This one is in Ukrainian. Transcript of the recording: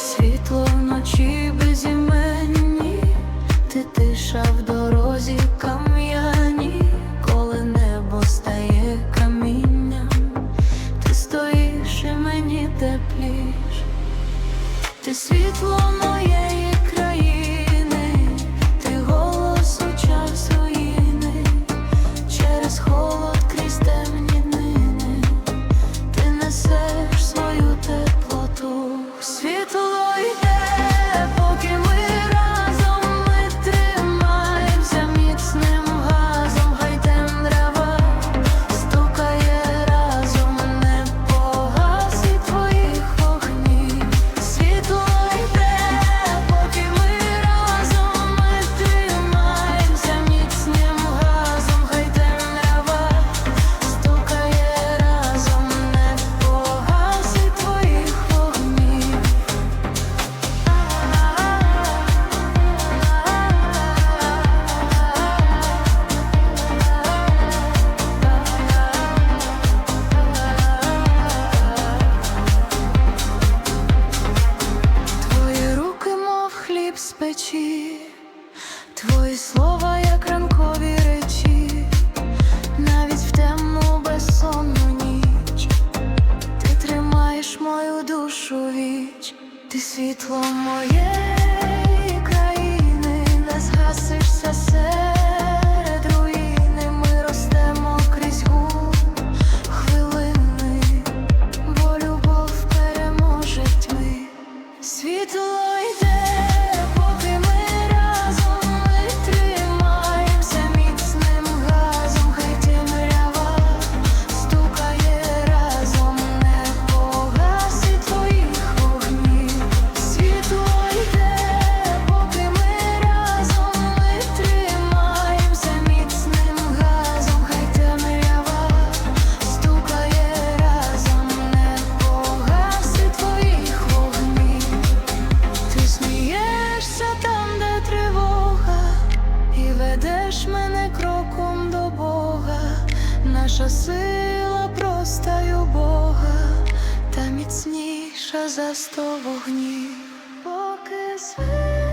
світло вночі безіменні, ти тиша в дорозі кам'яні, коли небо стає камінням, ти стоїш і мені тепліш, ти світло моє. печі, твої слова, як ранкові речі, навіть в темну безсонну ніч, ти тримаєш мою душу віч, ти світлом. наша сила проста й убога, та міцніша за сто вогнів, поки світ.